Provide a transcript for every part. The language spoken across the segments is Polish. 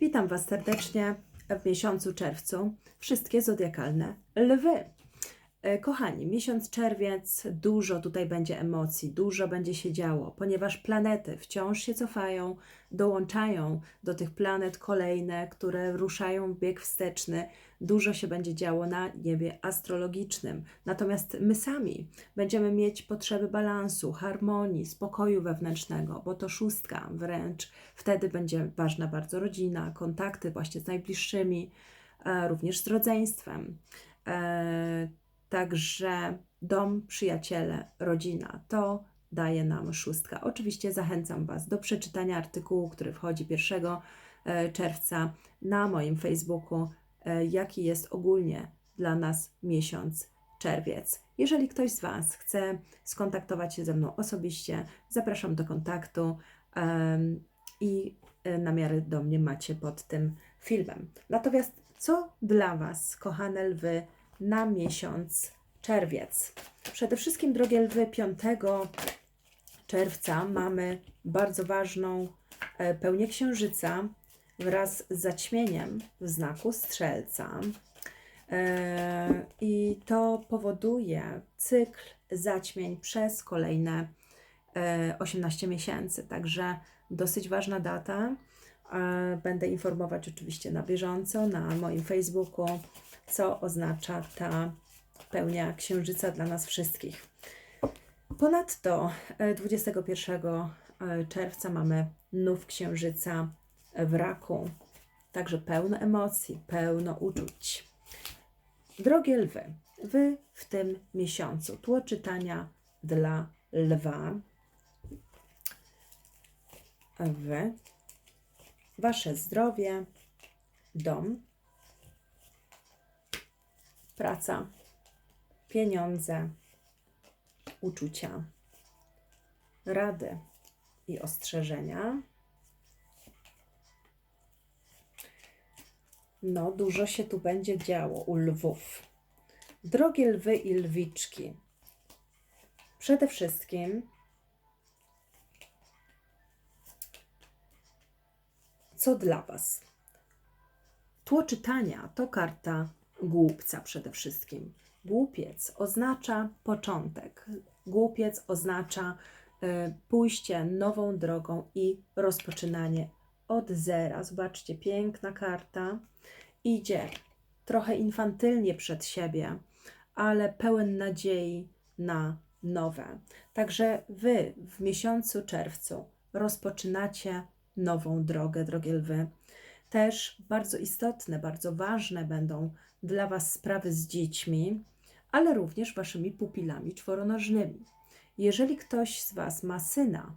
Witam Was serdecznie w miesiącu czerwcu. Wszystkie zodiakalne lwy. E, Kochani, miesiąc czerwiec, dużo tutaj będzie emocji, dużo będzie się działo, ponieważ planety wciąż się cofają, dołączają do tych planet kolejne, które ruszają w bieg wsteczny. Dużo się będzie działo na niebie astrologicznym. Natomiast my sami będziemy mieć potrzeby balansu, harmonii, spokoju wewnętrznego, bo to szóstka wręcz. Wtedy będzie ważna bardzo rodzina, kontakty właśnie z najbliższymi, e, również z rodzeństwem. Także dom, przyjaciele, rodzina to daje nam szóstka. Oczywiście zachęcam Was do przeczytania artykułu, który wchodzi 1 e, czerwca na moim Facebooku, e, jaki jest ogólnie dla nas miesiąc czerwiec. Jeżeli ktoś z Was chce skontaktować się ze mną osobiście, zapraszam do kontaktu i e, namiary do mnie macie pod tym filmem. Natomiast co dla Was, kochane lwy, na miesiąc czerwiec? Przede wszystkim, drogie lwy, 5 czerwca mamy bardzo ważną e, pełnię księżyca wraz z zaćmieniem w znaku strzelca. E, I to powoduje cykl zaćmień przez kolejne e, 18 miesięcy. Także dosyć ważna data. E, Będę informować oczywiście na bieżąco na moim Facebooku, co oznacza ta pełnia księżyca dla nas wszystkich. Ponadto e, 21 e, czerwca mamy nów księżyca w raku, także pełno emocji, pełno uczuć. Drogie lwy, wy w tym miesiącu, tło czytania dla lwa, wy, wasze zdrowie, dom, praca, pieniądze, uczucia, rady i ostrzeżenia. No, dużo się tu będzie działo u lwów. Drogie lwy i lwiczki, przede wszystkim co dla Was? Tło czytania to karta głupca przede wszystkim. Głupiec oznacza początek. Głupiec oznacza e, pójście nową drogą i rozpoczynanie od zera. Zobaczcie, piękna karta. Idzie trochę infantylnie przed siebie, ale pełen nadziei na nowe. Także Wy w miesiącu czerwcu rozpoczynacie nową drogę, drogie lwy. Też bardzo istotne, bardzo ważne będą dla Was sprawy z dziećmi, ale również Waszymi pupilami czworonożnymi. Jeżeli ktoś z Was ma syna,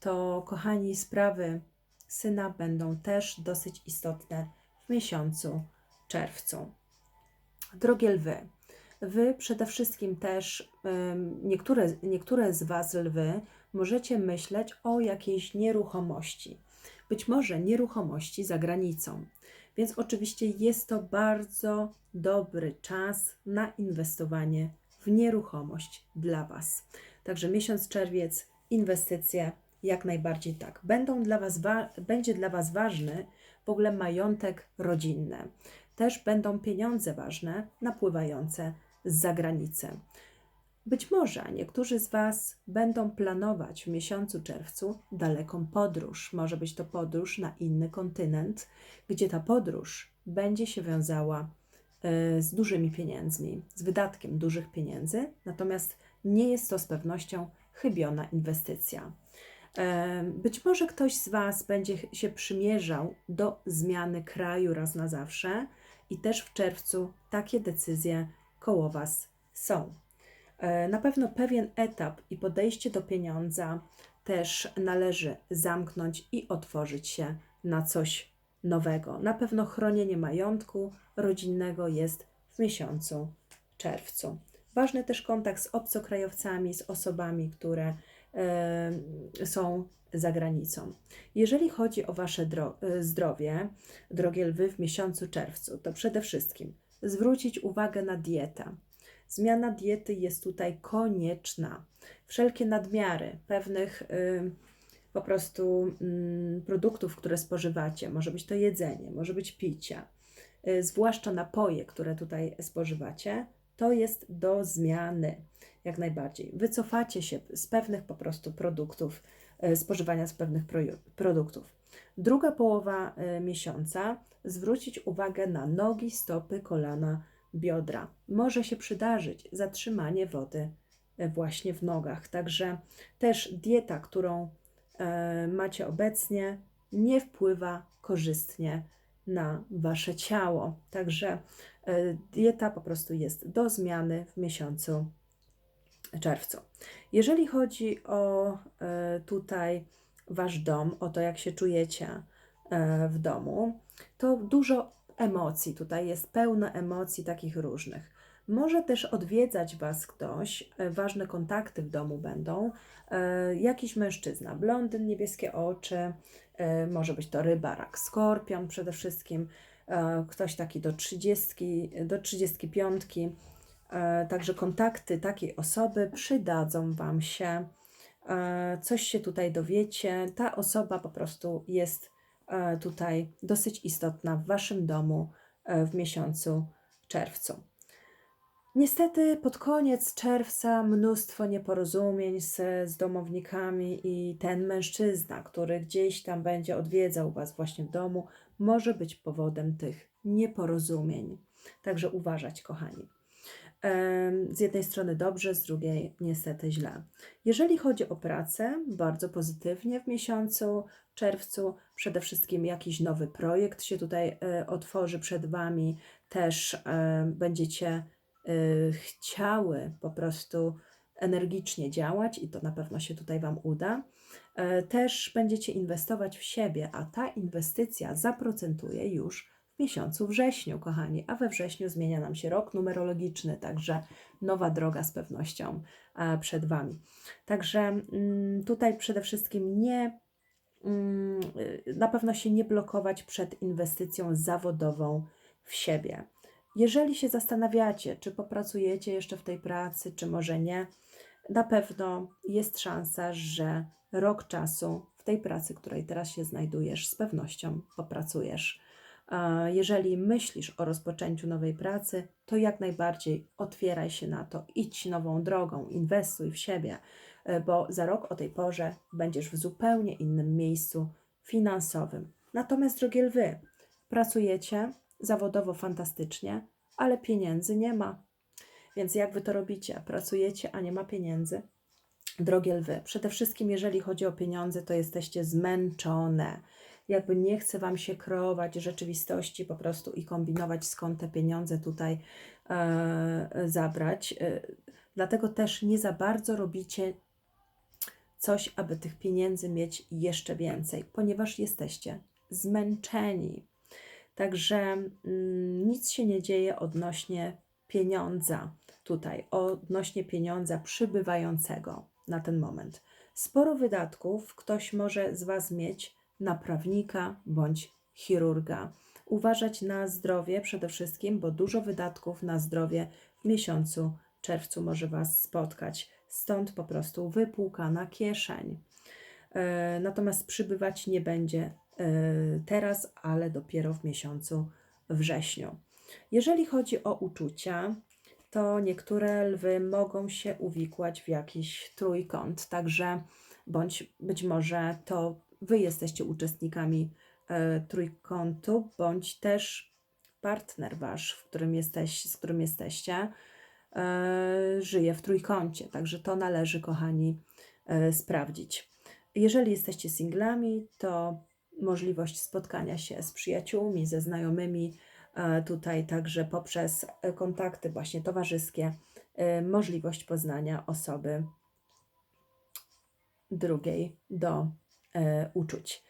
to kochani, sprawy syna będą też dosyć istotne w miesiącu czerwcu. Drogie lwy, Wy przede wszystkim też, niektóre, niektóre z Was lwy, możecie myśleć o jakiejś nieruchomości. Być może nieruchomości za granicą. Więc oczywiście jest to bardzo dobry czas na inwestowanie w nieruchomość dla Was. Także miesiąc czerwiec, inwestycje jak najbardziej tak. Będą dla was wa- będzie dla Was ważny w ogóle majątek rodzinny. Też będą pieniądze ważne napływające z zagranicy. Być może niektórzy z Was będą planować w miesiącu czerwcu daleką podróż. Może być to podróż na inny kontynent, gdzie ta podróż będzie się wiązała e, z dużymi pieniędzmi, z wydatkiem dużych pieniędzy, natomiast nie jest to z pewnością chybiona inwestycja. E, Być może ktoś z Was będzie się przymierzał do zmiany kraju raz na zawsze i też w czerwcu takie decyzje koło Was są. E, Na pewno pewien etap i podejście do pieniądza też należy zamknąć i otworzyć się na coś nowego. Na pewno chronienie majątku rodzinnego jest w miesiącu czerwcu. Ważny też kontakt z obcokrajowcami, z osobami, które e, są za granicą. Jeżeli chodzi o Wasze dro- e, zdrowie, drogie lwy, w miesiącu czerwcu, to przede wszystkim zwrócić uwagę na dietę. Zmiana diety jest tutaj konieczna. Wszelkie nadmiary pewnych y, po prostu mm, produktów, które spożywacie. Może być to jedzenie, może być picie, y, zwłaszcza napoje, które tutaj spożywacie, to jest do zmiany jak najbardziej. Wycofacie się z pewnych po prostu produktów, y, spożywania z pewnych produktów. Druga połowa y, miesiąca zwrócić uwagę na nogi, stopy, kolana, biodra. Może się przydarzyć zatrzymanie wody e, właśnie w nogach. Także też dieta, którą e, macie obecnie, nie wpływa korzystnie na wasze ciało. Także e, dieta po prostu jest do zmiany w miesiącu czerwcu. Jeżeli chodzi o tutaj wasz dom, o to, jak się czujecie w domu, to dużo emocji tutaj jest, pełno emocji takich różnych. Może też odwiedzać Was ktoś, e, ważne kontakty w domu będą, e, jakiś mężczyzna, blondyn, niebieskie oczy, e, może być to ryba, rak, skorpion przede wszystkim, ktoś taki do 30, do 35. E, Także kontakty takiej osoby przydadzą Wam się, coś się tutaj dowiecie. Ta osoba po prostu jest tutaj dosyć istotna w Waszym domu e, w miesiącu czerwcu. Niestety pod koniec czerwca mnóstwo nieporozumień z, z domownikami i ten mężczyzna, który gdzieś tam będzie odwiedzał Was właśnie w domu, może być powodem tych nieporozumień. Także uważać, kochani. Z jednej strony dobrze, z drugiej niestety źle. Jeżeli chodzi o pracę, bardzo pozytywnie w miesiącu czerwcu. Przede wszystkim jakiś nowy projekt się tutaj e, otworzy przed Wami. Też e, będziecie e, chciały po prostu energicznie działać i to na pewno się tutaj Wam uda. Też będziecie inwestować w siebie, a ta inwestycja zaprocentuje już w miesiącu wrześniu, kochani, a we wrześniu zmienia nam się rok numerologiczny, także nowa droga z pewnością e, przed Wami. Także mm, tutaj przede wszystkim nie, mm, na pewno się nie blokować przed inwestycją zawodową w siebie. Jeżeli się zastanawiacie, czy popracujecie jeszcze w tej pracy, czy może nie, na pewno jest szansa, że rok czasu w tej pracy, której teraz się znajdujesz, z pewnością popracujesz. Jeżeli myślisz o rozpoczęciu nowej pracy, to jak najbardziej otwieraj się na to, idź nową drogą, inwestuj w siebie, e, bo za rok o tej porze będziesz w zupełnie innym miejscu finansowym. Natomiast, drogie lwy, pracujecie zawodowo fantastycznie, ale pieniędzy nie ma. Więc jak wy to robicie? Pracujecie, a nie ma pieniędzy? Drogie lwy, przede wszystkim jeżeli chodzi o pieniądze, to jesteście zmęczone. Jakby nie chce Wam się kreować rzeczywistości po prostu i kombinować, skąd te pieniądze tutaj e, zabrać. E, dlatego też nie za bardzo robicie coś, aby tych pieniędzy mieć jeszcze więcej, ponieważ jesteście zmęczeni. Także mm, nic się nie dzieje odnośnie pieniądza tutaj, odnośnie pieniądza przybywającego na ten moment. Sporo wydatków ktoś może z Was mieć na prawnika bądź chirurga. Uważać na zdrowie przede wszystkim, bo dużo wydatków na zdrowie w miesiącu czerwcu może Was spotkać. Stąd po prostu wypłukana kieszeń. E, Natomiast przybywać nie będzie e, teraz, ale dopiero w miesiącu wrześniu. Jeżeli chodzi o uczucia, to niektóre lwy mogą się uwikłać w jakiś trójkąt, także bądź być może to wy jesteście uczestnikami e, trójkątu, bądź też partner wasz, w którym jesteś, z którym jesteście, e, żyje w trójkącie. Także to należy, kochani, e, sprawdzić. Jeżeli jesteście singlami, to możliwość spotkania się z przyjaciółmi, ze znajomymi, tutaj także poprzez kontakty właśnie towarzyskie, możliwość poznania osoby drugiej do uczuć.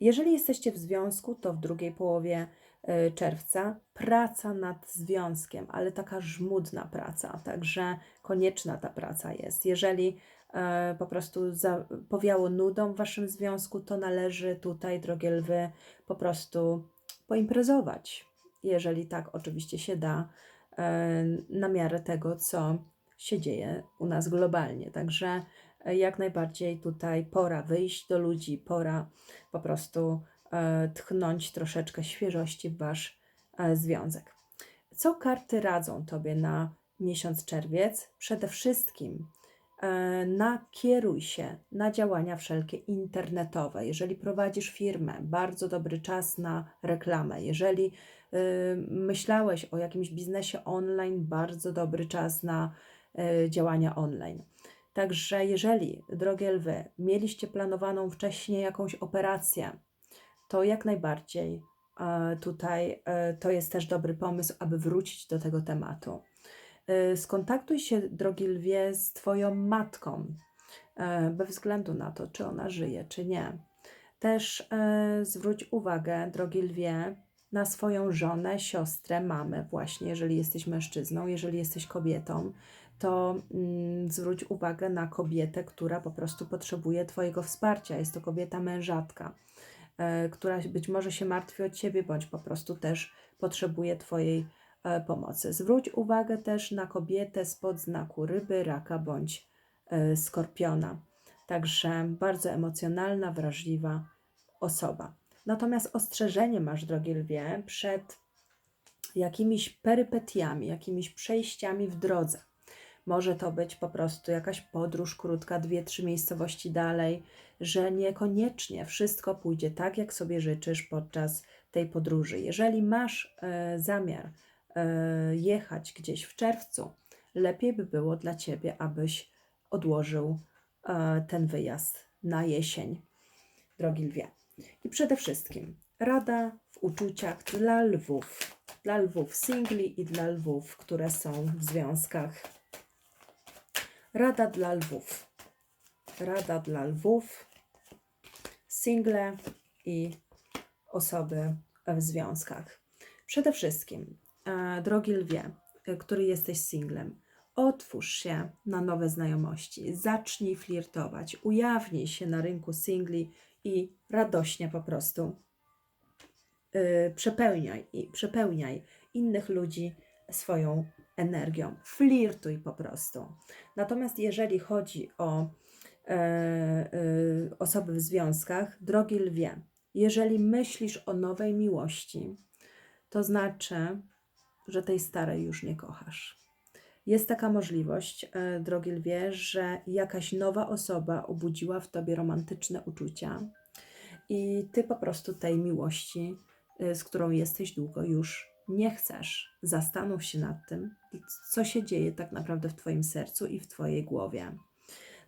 Jeżeli jesteście w związku, to w drugiej połowie e, czerwca praca nad związkiem, ale taka żmudna praca, także konieczna ta praca jest. Jeżeli e, po prostu zapowiało nudą w waszym związku, to należy tutaj, drogie lwy, po prostu poimprezować, jeżeli tak oczywiście się da, e, na miarę tego, co się dzieje u nas globalnie. Także e, jak najbardziej tutaj pora wyjść do ludzi, pora po prostu e, tchnąć troszeczkę świeżości w wasz e, związek. Co karty radzą tobie na miesiąc czerwiec? Przede wszystkim e, nakieruj się na działania wszelkie internetowe. Jeżeli prowadzisz firmę, bardzo dobry czas na reklamę. Jeżeli y, myślałeś o jakimś biznesie online, bardzo dobry czas na y, działania online. Także jeżeli, drogie lwy, mieliście planowaną wcześniej jakąś operację, to jak najbardziej e, tutaj e, to jest też dobry pomysł, aby wrócić do tego tematu. E, Skontaktuj się, drogi lwie, z Twoją matką, bez względu na to, czy ona żyje, czy nie. Też zwróć uwagę, drogi lwie, na swoją żonę, siostrę, mamę, właśnie, jeżeli jesteś mężczyzną, jeżeli jesteś kobietą, to mm, zwróć uwagę na kobietę, która po prostu potrzebuje Twojego wsparcia. Jest to kobieta mężatka, e, która być może się martwi o Ciebie, bądź po prostu też potrzebuje Twojej e, pomocy. Zwróć uwagę też na kobietę spod znaku ryby, raka bądź e, skorpiona. Także bardzo emocjonalna, wrażliwa osoba. Natomiast ostrzeżenie masz, drogie lwie, przed jakimiś perypetiami, jakimiś przejściami w drodze. Może to być po prostu jakaś podróż krótka, dwie, trzy miejscowości dalej, że niekoniecznie wszystko pójdzie tak, jak sobie życzysz podczas tej podróży. Jeżeli masz e, zamiar e, jechać gdzieś w czerwcu, lepiej by było dla ciebie, abyś odłożył e, ten wyjazd na jesień, drogi lwie. I przede wszystkim rada w uczuciach dla lwów, dla lwów singli i dla lwów, które są w związkach. Rada dla lwów. Rada dla lwów, single i osoby w związkach. Przede wszystkim, e, drogi lwie, e, który jesteś singlem, otwórz się na nowe znajomości, zacznij flirtować, ujawnij się na rynku singli i radośnie po prostu y, przepełniaj, i przepełniaj innych ludzi swoją energią. Flirtuj po prostu. Natomiast jeżeli chodzi o e, e, osoby w związkach, drogi lwie, jeżeli myślisz o nowej miłości, to znaczy, że tej starej już nie kochasz. Jest taka możliwość, e, drogi lwie, że jakaś nowa osoba obudziła w tobie romantyczne uczucia i ty po prostu tej miłości, e, z którą jesteś długo, już nie chcesz. Zastanów się nad tym, co się dzieje tak naprawdę w twoim sercu i w twojej głowie.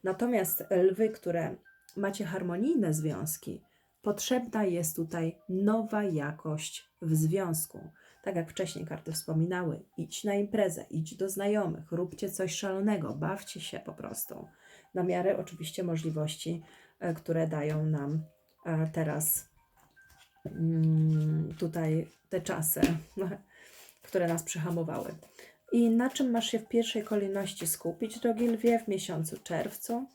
Natomiast lwy, które macie harmonijne związki, potrzebna jest tutaj nowa jakość w związku. Tak jak wcześniej karty wspominały, idź na imprezę, idź do znajomych, róbcie coś szalonego, bawcie się po prostu. Na miarę oczywiście możliwości, e, które dają nam e, teraz mm, tutaj te czasy, które nas przyhamowały. I na czym masz się w pierwszej kolejności skupić, drogi lwie, w miesiącu czerwcu?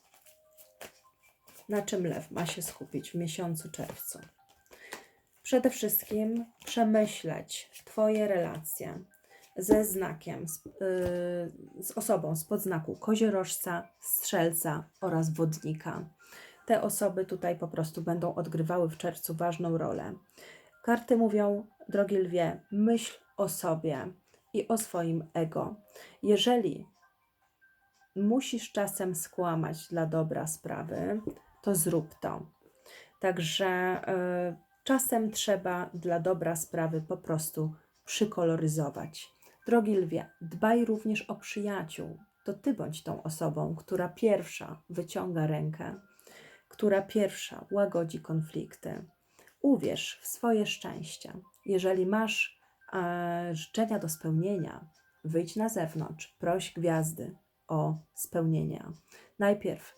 Na czym lew ma się skupić w miesiącu czerwcu? Przede wszystkim przemyśleć Twoje relacje ze znakiem, z, yy, z osobą spod znaku koziorożca, strzelca oraz wodnika. Te osoby tutaj po prostu będą odgrywały w czerwcu ważną rolę. Karty mówią, drogi lwie, myśl o sobie i o swoim ego. Jeżeli musisz czasem skłamać dla dobra sprawy, to zrób to. Także yy, Czasem trzeba dla dobra sprawy po prostu przykoloryzować. Drogi lwie, dbaj również o przyjaciół. To ty bądź tą osobą, która pierwsza wyciąga rękę, która pierwsza łagodzi konflikty. Uwierz w swoje szczęście. Jeżeli masz e, życzenia do spełnienia, wyjdź na zewnątrz, proś gwiazdy o spełnienia. Najpierw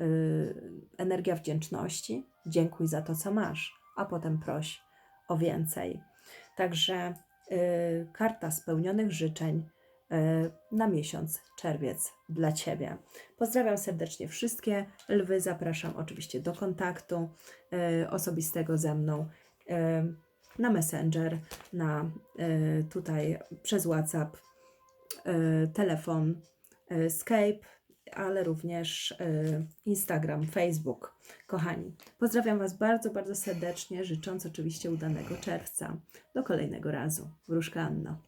y, energia wdzięczności, dziękuj za to, co masz a potem proś o więcej. Także y, karta spełnionych życzeń y, na miesiąc czerwiec dla Ciebie. Pozdrawiam serdecznie wszystkie lwy. Zapraszam oczywiście do kontaktu y, osobistego ze mną na Messenger, na tutaj przez WhatsApp, telefon, Skype ale również y, Instagram, Facebook. Kochani, pozdrawiam Was bardzo, bardzo serdecznie, życząc oczywiście udanego czerwca. Do kolejnego razu. Wróżka Anna.